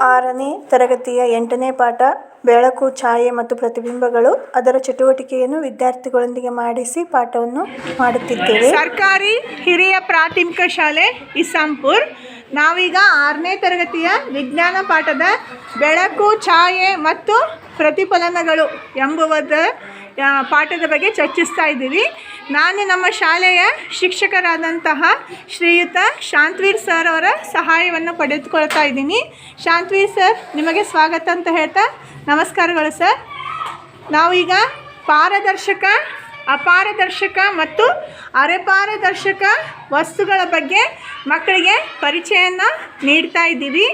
ಆರನೇ ತರಗತಿಯ ಎಂಟನೇ ಪಾಠ, ಬೆಳಕು, ಛಾಯೆ ಮತ್ತು ಪ್ರತಿಬಿಂಬಗಳು. ಅದರ ಚಟುವಟಿಕೆಯನ್ನು ವಿದ್ಯಾರ್ಥಿಗಳೊಂದಿಗೆ ಮಾಡಿಸಿ ಪಾಠವನ್ನು ಮಾಡುತ್ತಿದ್ದೇವೆ. ಸರ್ಕಾರಿ ಹಿರಿಯ ಪ್ರಾಥಮಿಕ ಶಾಲೆ ಇಸಾಂಪುರ್ ನಾವೀಗ ಆರನೇ ತರಗತಿಯ ವಿಜ್ಞಾನ ಪಾಠದ ಬೆಳಕು, ಛಾಯೆ ಮತ್ತು ಪ್ರತಿಫಲನಗಳು ಎಂಬುವುದ ಪಾಠದ ಬಗ್ಗೆ ಚರ್ಚಿಸ್ತಾ ಇದ್ದೀವಿ. ನಾನು ನಮ್ಮ ಶಾಲೆಯ ಶಿಕ್ಷಕರಾದಂತಹ ಶ್ರೀಯುತ ಶಾಂತವೀರ್ ಸರ್ ಅವರ ಸಹಾಯವನ್ನು ಪಡೆದುಕೊಳ್ತಾ ಇದ್ದೀನಿ. ಶಾಂತವೀರ್ ಸರ್ ನಿಮಗೆ ಸ್ವಾಗತ ಅಂತ ಹೇಳ್ತಾ ನಮಸ್ಕಾರಗಳು ಸರ್ ನಾವೀಗ ಪಾರದರ್ಶಕ, ಅಪಾರದರ್ಶಕ ಮತ್ತು ಅರೆಪಾರದರ್ಶಕ ವಸ್ತುಗಳ ಬಗ್ಗೆ ಮಕ್ಕಳಿಗೆ ಪರಿಚಯನ ನೀಡ್ತಾ ಇದ್ದೀವಿ.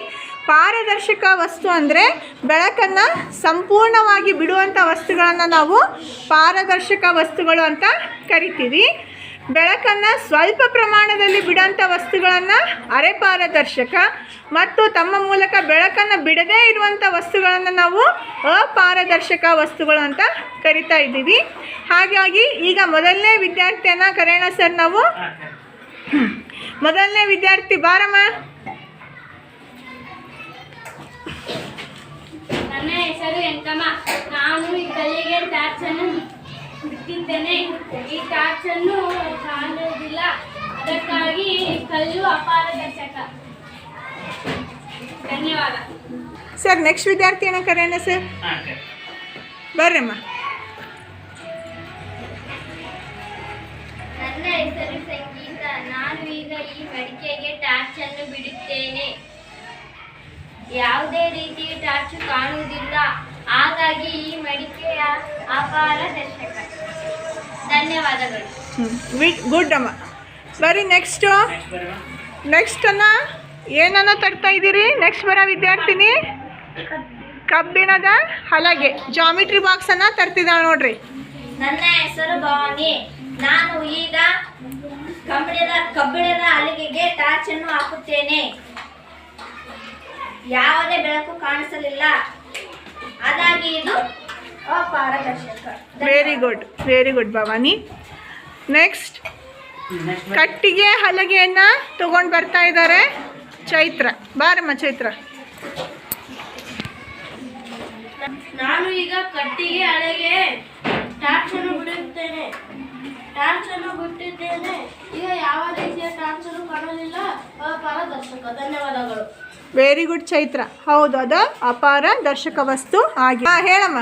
ಪಾರದರ್ಶಕ ವಸ್ತು ಅಂದರೆ ಬೆಳಕನ್ನು ಸಂಪೂರ್ಣವಾಗಿ ಬಿಡುವಂಥ ವಸ್ತುಗಳನ್ನು ನಾವು ಪಾರದರ್ಶಕ ವಸ್ತುಗಳು ಅಂತ ಕರಿತೀವಿ. ಬೆಳಕನ್ನು ಸ್ವಲ್ಪ ಪ್ರಮಾಣದಲ್ಲಿ ಬಿಡೋಂಥ ವಸ್ತುಗಳನ್ನು ಅರೆಪಾರದರ್ಶಕ ಮತ್ತು ತಮ್ಮ ಮೂಲಕ ಬೆಳಕನ್ನು ಬಿಡದೇ ಇರುವಂಥ ವಸ್ತುಗಳನ್ನು ನಾವು ಅಪಾರದರ್ಶಕ ವಸ್ತುಗಳು ಅಂತ ಕರಿತಾ ಇದ್ದೀವಿ. ಹಾಗಾಗಿ ಈಗ ಮೊದಲನೇ ವಿದ್ಯಾರ್ಥಿಯನ್ನು ಕರೆಯೋಣ ಸರ್ ನಾವು. ಮೊದಲನೇ ವಿದ್ಯಾರ್ಥಿ ಬಾರಮ್ಮ. ಹೆಸರು ಎಂಕಮ್ಮ ನಾನು ಈ ಕಲ್ಲಿಗೆ ಟಾರ್ಚ್ ಅನ್ನು ಬಿಟ್ಟಿದ್ದೇನೆ ಈ ಟಾರ್ಚ್ ಅನ್ನು ಕಾಣುವುದಿಲ್ಲ. ಅದಕ್ಕಾಗಿ ಕಲ್ಲು ಅಪಾರದರ್ಶಕ ಧನ್ಯವಾದ. ಸರ್ ನೆಕ್ಸ್ಟ್ ವಿದ್ಯಾರ್ಥಿಯನ್ನ ಕರೆಯೋಣ ಸರ್. ಬರ್ರಮ್ಮ. ನನ್ನ ಹೆಸರು ಸಂಗೀತ. ನಾನು ಈಗ ಈ ಮಡಿಕೆಗೆ ಟಾರ್ಚ್ ಅನ್ನು ಬಿಡುತ್ತೇನೆ. ಯಾವುದೇ ರೀತಿ ಟಾರ್ಚ್ ಕಾಣುವುದಿಲ್ಲ. ಹಾಗಾಗಿ ಈ ಮಡಿಕೆಯ ಅಪಾರದರ್ಶಕ ಧನ್ಯವಾದಗಳು. ಗುಡ್ ಅಮ್ಮ. ನೆಕ್ಸ್ಟ್ ನೆಕ್ಸ್ಟು ನೆಕ್ಸ್ಟನ್ನ ಏನನ್ನ ತರ್ತಾ ಇದ್ದೀರಿ? ನೆಕ್ಸ್ಟ್ ಬರೋ ವಿದ್ಯಾರ್ಥಿನಿ? ಕಬ್ಬಿಣದ ಹಲಗೆ. ಜಾಮಿಟ್ರಿ ಬಾಕ್ಸನ್ನು ತರ್ತಿದ್ದಾಳೆ ನೋಡ್ರಿ. ನನ್ನ ಹೆಸರು ಭವಾನಿ. ನಾನು ಈಗ ಕಬ್ಬಿಣದ ಕಬ್ಬಿಣದ ಹಲಗೆಗೆ ಟಾರ್ಚ್ ಅನ್ನು ಹಾಕುತ್ತೇನೆ. ಯಾವುದೇ ಬೆಳಕು ಕಾಣಿಸಲಿಲ್ಲ. ಅದಾಗಿ ಇದು ಅಪಾರದರ್ಶಕ. Very good very good Bhavani. Next ಕಟ್ಟಿಗೆ ಹಲಗೆಯನ್ನ ತಗೊಂಡು ಬರ್ತಾ ಇದ್ದಾರೆ ಚೈತ್ರ ಬಾರಮ್ಮ ಚೈತ್ರ. ನಾನು ಈಗ ಕಟ್ಟಿಗೆ ಹಲಗೆ ಟಾರ್ಚ್ ಅನ್ನು ಬಿಡುತ್ತೇನೆ. ಟಾರ್ಚ್ ಅನ್ನು ಬಿಟ್ಟಿದ್ದೇನೆ. ಈಗ ಯಾವ ರೀತಿಯ ಟಾರ್ಚ್ ಅನ್ನು ಕಾಣಲಿಲ್ಲ? ಅಪಾರದರ್ಶಕ. ಧನ್ಯವಾದಗಳು. ವೆರಿ ಗುಡ್ ಚೈತ್ರ ಹೌದು, ಅದು ಅಪಾರ ದರ್ಶಕ ವಸ್ತು ಆಗಿ ಹೇಳಮ್ಮ.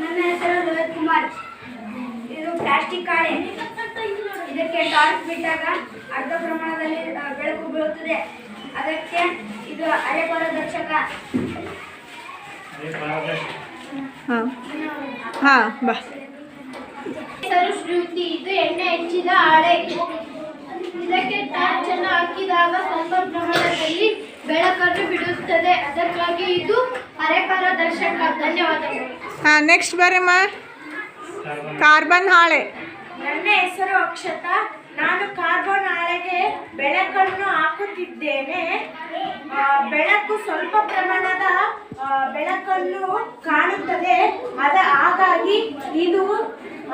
ನನ್ನ ಹೆಸರು ರೋಹಿತ್ ಕುಮಾರ್. ಇದು ಪ್ಲಾಸ್ಟಿಕ್ ಕಾಳೆ ಇದಕ್ಕೆ ಟಾರ್ಚ್ ಬಿಟ್ಟಾಗ ಅರ್ಧ ಪ್ರಮಾಣದಲ್ಲಿ ಬೆಳಕು ಬೀಳುತ್ತದೆ. ಅದಕ್ಕೆ ಇದು ಅರೆ ಪಾರದರ್ಶಕ. ಹಾಂ. ಹಾಂ ಬಾ. ಹೆಸರು ಶ್ರುತಿ ಇದು ಎಣ್ಣೆ ಹೆಚ್ಚಿದ ಹಾಳೆ. ಇದಕ್ಕೆ ಟಾರ್ಚ್ ಅನ್ನು ಹಾಕಿದಾಗ ಸ್ವಲ್ಪ ಪ್ರಮಾಣದಲ್ಲಿ ಬೆಳಕನ್ನು ಬಿಡುತ್ತದೆ. ಅದಕ್ಕಾಗಿ ಇದು ಅರೆಪಾರದರ್ಶಕ ಧನ್ಯವಾದಗಳು. ಹಾಂ ನೆಕ್ಸ್ಟ್ ಬರ್ರಮ್ಮ ಕಾರ್ಬನ್ ಹಾಳೆ. ನನ್ನ ಹೆಸರು ಅಕ್ಷತಾ. ನಾನು ಕಾರ್ಬನ್ ಹಾಳೆಗೆ ಬೆಳಕನ್ನು ಹಾಕುತ್ತಿದ್ದೇನೆ. ಬೆಳಕು ಸ್ವಲ್ಪ ಪ್ರಮಾಣದ ಬೆಳಕನ್ನು ಕಾಣುತ್ತದೆ. ಅದ ಹಾಗಾಗಿ ಇದು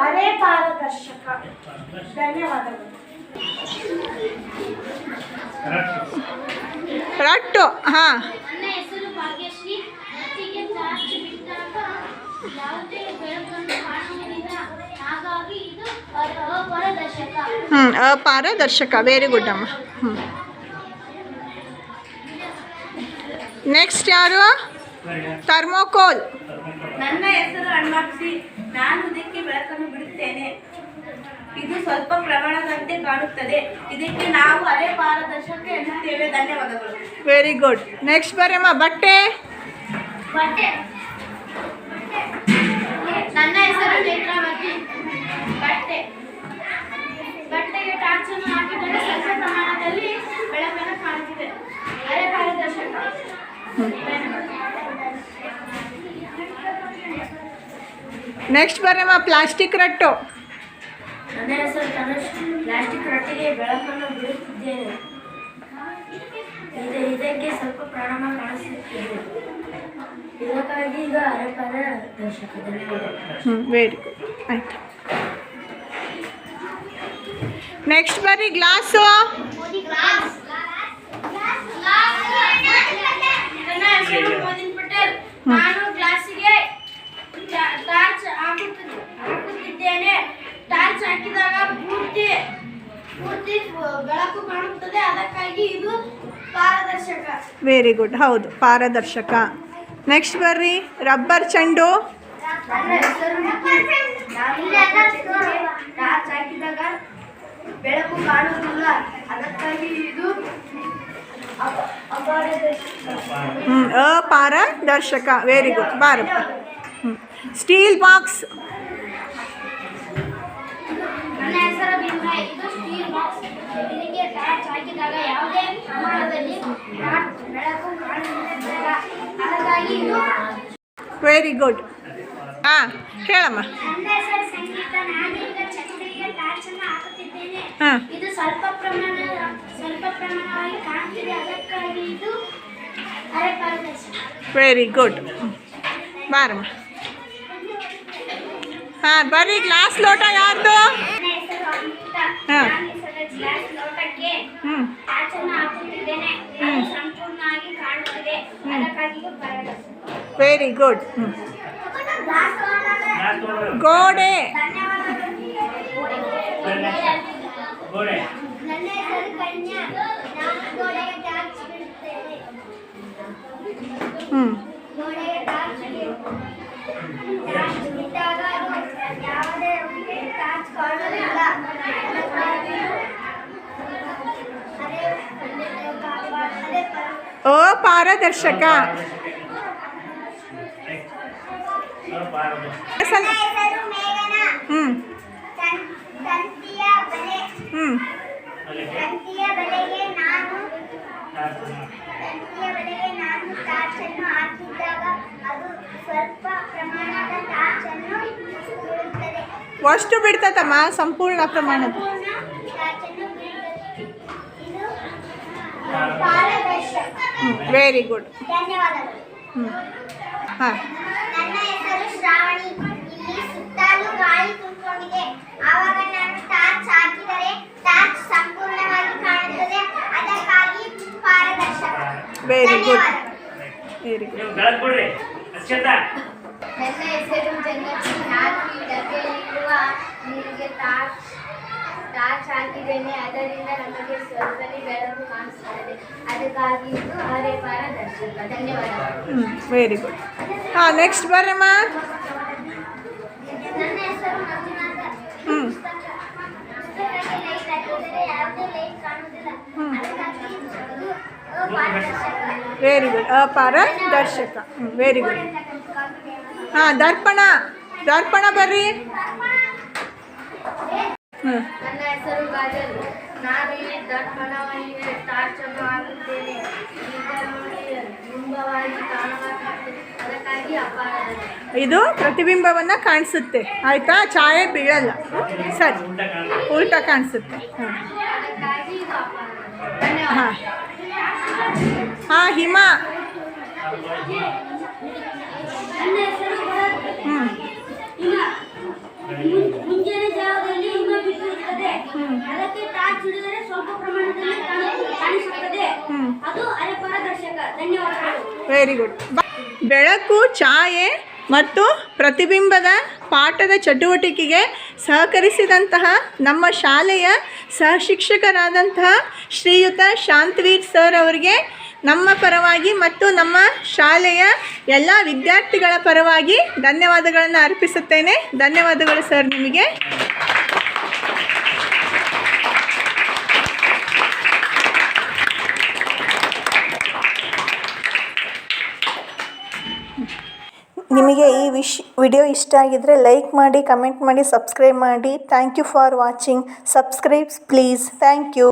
ಅರೆ ಪಾರದರ್ಶಕ. ಧನ್ಯವಾದಗಳು. ರಟ್ಟು, ಹಾಂ ನನ್ನ ಹೆಸರು ಭಾಗ್ಯಶ್ರೀ ಮತ್ತಿಗೆ ಟಾರ್ಚ್ ಬಿಟ್ಟಾಗ ಯಾವುದೇ ಬೆಳಕನ್ನು ಕಾಣುವುದಿಲ್ಲ ಹಾಗಾಗಿ ಇದು ಅಪಾರದರ್ಶಕ ಹ್ಞೂ ಅಪಾರದರ್ಶಕ ವೆರಿ ಗುಡ್ ಅಮ್ಮ ಹ್ಞೂ ನೆಕ್ಸ್ಟ್ ಯಾರು? ಥರ್ಮೋಕೋಲ್. ನನ್ನ ಹೆಸರು ಹನುಮಾಕ್ಷಿ ನಾನು ಇದಕ್ಕೆ ಬೆಳಕನ್ನು ಬಿಡುತ್ತೇನೆ. ಇದು ಸ್ವಲ್ಪ ಪ್ರಮಾಣದಂತೆ ಕಾಣುತ್ತದೆ. ಇದಕ್ಕೆ ನಾವು ಅರೆ ಪಾರದರ್ಶಕ ಎನ್ನುತ್ತೇವೆ. ಧನ್ಯವಾದಗಳು. ವೆರಿ ಗುಡ್ ನೆಕ್ಸ್ಟ್ ಬರ್ರಮ್ಮ ಬಟ್ಟೆ. ಬಟ್ಟೆ. ಪ್ರಮಾಣದಲ್ಲಿ ಬೆಳಕನ್ನು ಕಾಣುತ್ತಿದೆ. ಅರೆ ಪಾರದರ್ಶಕ ನೆಕ್ಸ್ಟ್ ಬರ್ರಮ್ಮ ಪ್ಲಾಸ್ಟಿಕ್ ರಟ್ಟು. ನನ್ನ ಹೆಸರು ತನುಷ್. ಪ್ಲಾಸ್ಟಿಕ್ ರಟ್ಟಿಗೆ ಬೆಳಕನ್ನು ಬಿಡುತ್ತಿದ್ದೇನೆ ಇದಕ್ಕೆ ಸ್ವಲ್ಪ ಪ್ರಾರಂಭ ಕಾಣಿಸುತ್ತಿದೆ. ಇದಕ್ಕಾಗಿ ಈಗ ಅರೆ ಪಾರದರ್ಶಕ ಧನ್ಯವಾದಗಳು ಹ್ಞೂ ವೆರಿ ಗುಡ್ ಆಯಿತು. ನೆಕ್ಸ್ಟ್ ಬರ್ರಿ ಗ್ಲಾಸು ನಾನು ಗ್ಲಾಸಿಗೆ ಹಾಕಿದಾಗ ಪೂರ್ತಿ ಪೂರ್ತಿ ಬೆಳಕು ಅದಕ್ಕಾಗಿ ಇದು ಪಾರದರ್ಶಕ. ವೆರಿ ಗುಡ್ ಹೌದು ಪಾರದರ್ಶಕ ನೆಕ್ಸ್ಟ್ ಬರ್ರಿ ರಬ್ಬರ್ ಚೆಂಡು. ಹಾಕಿದಾಗ ಬೆಳಕು ಕಾಣುವುದಿಲ್ಲ. ಅದಕ್ಕಾಗಿ ಇದು ಅಪ- ಅಪಾರದರ್ಶಕ ಹ್ಞೂ ಅಪಾರದರ್ಶಕ ವೆರಿ ಗುಡ್ ಬಾರ. ಹ್ಞೂ ಸ್ಟೀಲ್ ಬಾಕ್ಸ್ ನನ್ನ ಹೆಸರು ಭೀಮರಾಯ್. ಇದು ಸ್ಟೀಲ್ ಬಾಕ್ಸ್ ಇದಕ್ಕೆ ಟಾರ್ಚ್ ಹಾಕಿದಾಗ ಯಾವುದೇ ಪ್ರಮಾಣದಲ್ಲಿ ಟಾರ್ಚ್ ಬೆಳಕು ಕಾಣುವುದಿಲ್ಲ. ಅದಕ್ಕಾಗಿ ಇದು ವೆರಿ ಗುಡ್ ಹಾಂ ಹೇಳಮ್ಮ ನನ್ನ ಹೆಸರು ಸಂಗೀತ. ಹಾಂ. ಇದು ಸ್ವಲ್ಪ ಪ್ರಮಾಣ ಸ್ವಲ್ಪ ಪ್ರಮಾಣವಾಗಿ ಕಾಣ್ತಿದೆ. ಅದಕ್ಕಾಗಿ ಇದು ವೆರಿ ಗುಡ್ ಬಾರಮ್ಮ. ಹಾಂ ಬರ್ರಿ ಗ್ಲಾಸ್ ಲೋಟ ಯಾರ್ದು? ಹಾಂ. ಹ್ಞೂ ವೆರಿ ಗುಡ್. ಗೋಡೆ ಗೋಡೆ ನನ್ನ ಹೆಸರು ಕನ್ಯಾ ನಾನು ಗೋಡೆಗೆ ಟಾರ್ಚ್ ಬಿಡುತ್ತೇನೆ ಹ್ಞೂ ಗೋಡೆಗೆ ಟಾರ್ಚ್ ಟಾರ್ಚ್ ಬಿಟ್ಟಾಗ ಅದು ಯಾವುದೇ ಒಂದು ಟಾರ್ಚ್ ಕಾಣುವುದಿಲ್ಲ ಅದಕ್ಕಾಗಿ ಅದೇ ಅದೇ ಬಿಡುತ್ತದೆ ಅಷ್ಟು ಬಿಡ್ತತಮ್ಮ ಸಂಪೂರ್ಣ ಪ್ರಮಾಣದ. ವೆರಿ ಗುಡ್ ಹ್ಞೂ ಹಾಂ ನನ್ನ ಹೆಸರು ಶ್ರಾವಣಿ ಇಲ್ಲಿ ಸುತ್ತಲೂ ಗಾಳಿ ತುಂಬಿಕೊಂಡಿದೆ ಆವಾಗ ನಾನು ಟಾರ್ಚ್ ಹಾಕಿದರೆ ಟಾರ್ಚ್ ಸಂಪೂರ್ಣವಾಗಿ ಕಾಣುತ್ತದೆ ಅದಕ್ಕಾಗಿ ಪಾರದರ್ಶಕ ವೆರಿ ಗುಡ್ ಧನ್ಯವಾದಗಳು ವೆರಿ ಗುಡ್ ನೀವು ಬೆಳಕು ಕೊಡ್ರಿ ಅಕ್ಷತಾ ನನ್ನ ಹೆಸರು ಜನ್ನತಿ ನಾನು ಈ ಡಬ್ಬೆಯಲ್ಲಿರುವ ನೀರಿಗೆ ಟಾರ್ಚ್ ಟಾರ್ಚ್ ಹಾಕಿದ್ದೇನೆ ಅದರಿಂದ ನಮಗೆ ಸ್ವಲ್ಪನೇ ಬೆಳಕು ಕಾಣಿಸುತ್ತದೆ. ಅದಕ್ಕಾಗಿ ಇದು ಅರೆ ಪಾರದರ್ಶಕ. ಧನ್ಯವಾದಗಳು ಹ್ಞೂ ವೆರಿ ಗುಡ್ ಹಾಂ ನೆಕ್ಸ್ಟ್ ಬರ್ರಮ್ಮ. ನನ್ನ ಹೆಸರು ಮಂಜುನಾಥ. ಹ್ಞೂ ಪುಸ್ತಕಕ್ಕೆ ಲೈಟ್ ಹಾಕಿದರೆ ಯಾವುದೇ ಲೈಟ್ ಕಾಣುವುದಿಲ್ಲ. ಅದಕ್ಕಾಗಿ ಇದು ಅಪಾರದರ್ಶಕ ವೆರಿ ಗುಡ್ ಅಪಾರ ದರ್ಶಕ ವೆರಿ ಗುಡ್ ಹಾಂ, ದರ್ಪಣ. ದರ್ಪಣ ಬರ್ರಿ. ಹ್ಞೂ ಅಪಾರದರ್ಶಕ ಇದು ಪ್ರತಿಬಿಂಬವನ್ನು ಕಾಣಿಸುತ್ತೆ. ಆಯಿತಾ? ಛಾಯೆ ಬೀಳಲ್ಲ. ಸರಿ. ಉಲ್ಟ ಕಾಣಿಸುತ್ತೆ. ಹಾಂ. ಅಪಾರದರ್ಶಕ ಹಾಂ. ಹಾಂ ಹಿಮ. ಮುಂಜಾನೆ ಜಾವದಲ್ಲಿ ಹಿಮ. ಬಿದ್ದಿರುತ್ತದೆ ಅದಕ್ಕೆ ಟಾರ್ಚ್ ಹಿಡಿದರೆ ಸ್ವಲ್ಪ ಪ್ರಮಾಣದಲ್ಲಿ ಕಾಣಿಸುತ್ತದೆ. ಅದು ಅರೆ ಪಾರದರ್ಶಕ. ಧನ್ಯವಾದಗಳು. ವೆರಿ ಗುಡ್ ಬೆಳಕು ಛಾಯೆ. ಮತ್ತು ಪ್ರತಿಬಿಂಬದ ಪಾಠದ ಚಟುವಟಿಕೆಗೆ ಸಹಕರಿಸಿದಂತಹ ನಮ್ಮ ಶಾಲೆಯ ಸಹಶಿಕ್ಷಕರಾದಂತಹ ಶ್ರೀಯುತ ಶಾಂತವೀರ್ ಸರ್ ಅವರಿಗೆ ನಮ್ಮ ಪರವಾಗಿ ಮತ್ತು ನಮ್ಮ ಶಾಲೆಯ ಎಲ್ಲ ವಿದ್ಯಾರ್ಥಿಗಳ ಪರವಾಗಿ ಧನ್ಯವಾದಗಳನ್ನು ಅರ್ಪಿಸುತ್ತೇನೆ. ಧನ್ಯವಾದಗಳು ಸರ್ ನಿಮಗೆ. ನಿಮಗೆ ಈ ವಿಶ್, ವಿಡಿಯೋ ಇಷ್ಟ ಆಗಿದ್ದರೆ ಲೈಕ್ ಮಾಡಿ, ಕಮೆಂಟ್ ಮಾಡಿ, ಸಬ್ಸ್ಕ್ರೈಬ್ ಮಾಡಿ. Thank you for watching. Subscribes please. Thank you.